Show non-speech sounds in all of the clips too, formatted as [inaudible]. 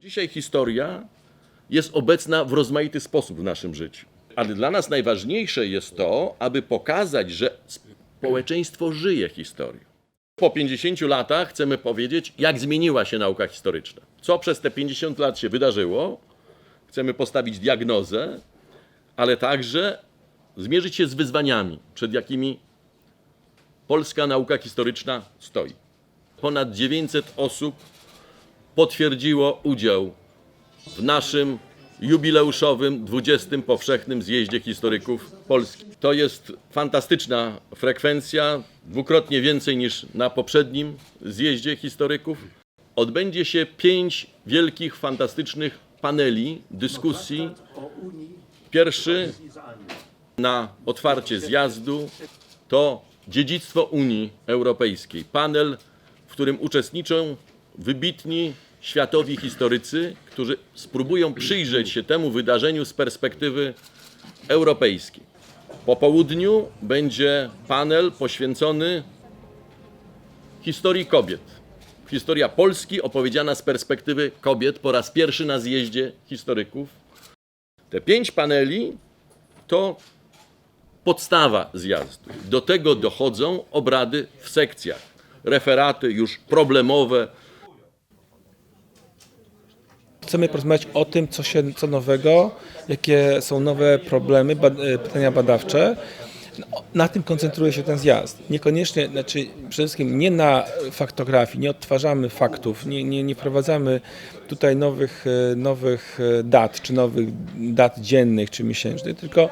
Dzisiaj historia jest obecna w rozmaity sposób w naszym życiu. Ale dla nas najważniejsze jest to, aby pokazać, że społeczeństwo żyje historią. Po 50 latach chcemy powiedzieć, jak zmieniła się nauka historyczna. Co przez te 50 lat się wydarzyło. Chcemy postawić diagnozę, ale także zmierzyć się z wyzwaniami, przed jakimi polska nauka historyczna stoi. Ponad 900 osób potwierdziło udział w naszym jubileuszowym 20. powszechnym zjeździe historyków Polski. To jest fantastyczna frekwencja, dwukrotnie więcej niż na poprzednim zjeździe historyków. Odbędzie się pięć wielkich, fantastycznych paneli, dyskusji. Pierwszy na otwarcie zjazdu to dziedzictwo Unii Europejskiej. Panel, w którym uczestniczą wybitni światowi historycy, którzy spróbują przyjrzeć się temu wydarzeniu z perspektywy europejskiej. Po południu będzie panel poświęcony historii kobiet. Historia Polski opowiedziana z perspektywy kobiet po raz pierwszy na zjeździe historyków. Te pięć paneli to podstawa zjazdu. Do tego dochodzą obrady w sekcjach, referaty już problemowe, Chcemy porozmawiać o tym, co, się, co nowego, jakie są nowe problemy, e, pytania badawcze. Na tym koncentruje się ten zjazd. Niekoniecznie, znaczy przede wszystkim nie na faktografii, nie odtwarzamy faktów, nie, nie, nie wprowadzamy tutaj nowych, e, nowych e, dat, czy nowych dat dziennych, czy miesięcznych, tylko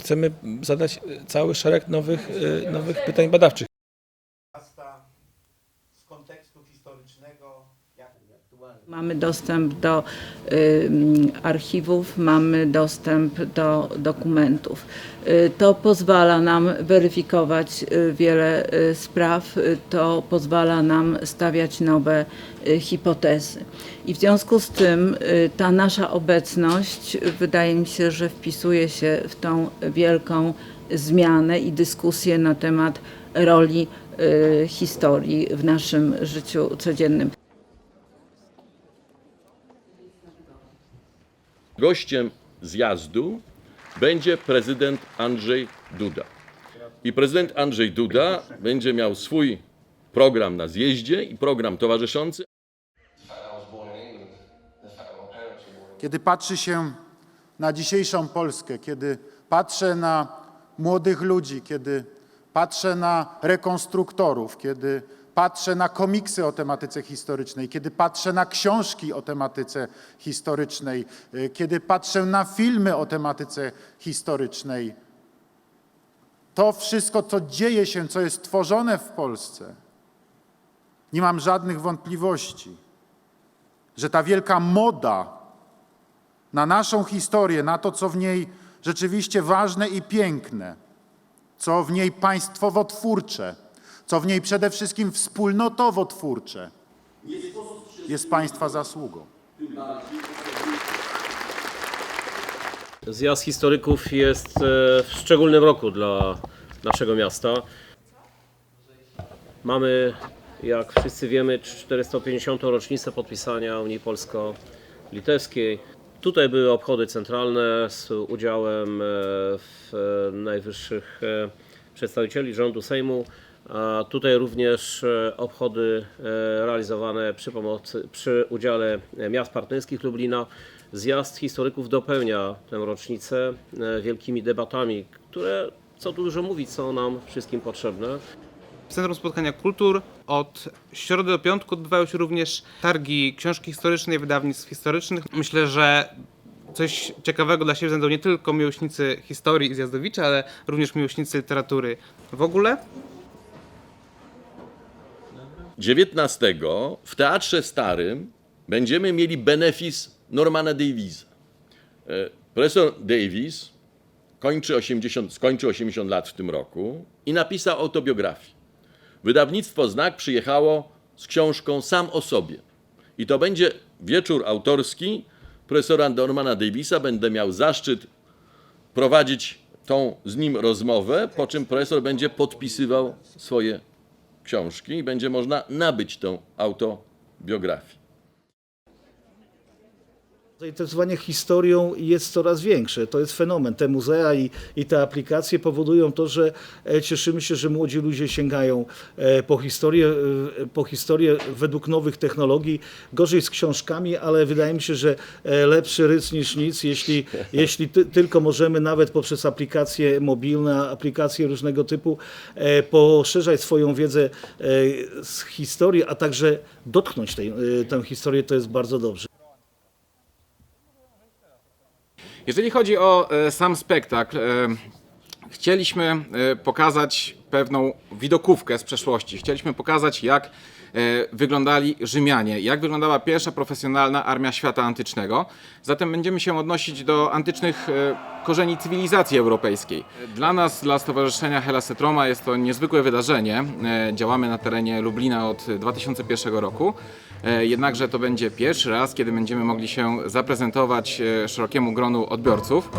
chcemy zadać cały szereg nowych, nowych pytań badawczych. z kontekstu historycznego, jak aktualnie. Mamy dostęp do y, archiwów, mamy dostęp do dokumentów. Y, To pozwala nam weryfikować y, wiele y, spraw, y, to pozwala nam stawiać nowe y, hipotezy. I w związku z tym y, ta nasza obecność wydaje mi się, że wpisuje się w tą wielką zmianę i dyskusję na temat roli y, historii w naszym życiu codziennym. Gościem zjazdu będzie prezydent Andrzej Duda. I prezydent Andrzej Duda będzie miał swój program na zjeździe i program towarzyszący, Kiedy patrzy się na dzisiejszą Polskę, kiedy patrzę na młodych ludzi, kiedy patrzę na rekonstruktorów, kiedy patrzę na komiksy o tematyce historycznej, kiedy patrzę na książki o tematyce historycznej, y, kiedy patrzę na filmy o tematyce historycznej, to wszystko, co dzieje się, co jest tworzone w Polsce, nie mam żadnych wątpliwości, że ta wielka moda na naszą historię, na to, co w niej rzeczywiście ważne i piękne, co w niej państwowo-twórcze, co w niej przede wszystkim wspólnotowo-twórcze, jest Państwa zasługą. Zjazd historyków jest e, w szczególnym roku dla naszego miasta. Mamy, jak wszyscy wiemy, 450. rocznicę podpisania Unii Polsko-Litewskiej. Tutaj były obchody centralne z udziałem e, e, najwyższych przedstawicieli rządu Sejmu. A tutaj również e, obchody e, realizowane przy pomocy, przy udziale e, miast partnerskich Lublina. Zjazd historyków dopełnia tę rocznicę wielkimi debatami, które, co tu dużo mówić, są nam wszystkim potrzebne. W Centrum Spotkania Kultur od środy do piątku odbywają się również targi książki historycznej, wydawnictw historycznych. Myślę, że coś ciekawego dla siebie znajdą nie tylko miłośnicy historii i zjazdowicze, ale również miłośnicy literatury w ogóle. 19 w Teatrze Starym będziemy mieli benefis Normana Davisa. E, Profesor Davis kończy 80, skończy 80 lat w tym roku i napisał autobiografię. Wydawnictwo Znak przyjechało z książką Sam o sobie. I to będzie wieczór autorski profesora Normana Davisa. Będę miał zaszczyt prowadzić tą z nim rozmowę, po czym profesor będzie podpisywał swoje książki i będzie można nabyć tą autobiografię. Zainteresowanie historią jest coraz większe. To jest fenomen. Te muzea i, i te aplikacje powodują to, że e, cieszymy się, że młodzi ludzie sięgają e, po historię, e, po historię według nowych technologii. Gorzej z książkami, ale wydaje mi się, że lepszy ryc niż nic, jeśli, [laughs] jeśli ty, tylko możemy nawet poprzez aplikacje mobilne, aplikacje różnego typu poszerzać swoją wiedzę z historii, a także dotknąć tej, tę historię, to jest bardzo dobrze. Jeżeli chodzi o e, sam spektakl, e, chcieliśmy e, pokazać pewną widokówkę z przeszłości. Chcieliśmy pokazać, jak wyglądali Rzymianie, jak wyglądała pierwsza profesjonalna armia świata antycznego. Zatem będziemy się odnosić do antycznych korzeni cywilizacji europejskiej. Dla nas, dla Stowarzyszenia Helasetroma jest to niezwykłe wydarzenie. E, Działamy na terenie Lublina od 2001 roku. E, Jednakże to będzie pierwszy raz, kiedy będziemy mogli się zaprezentować e, szerokiemu gronu odbiorców.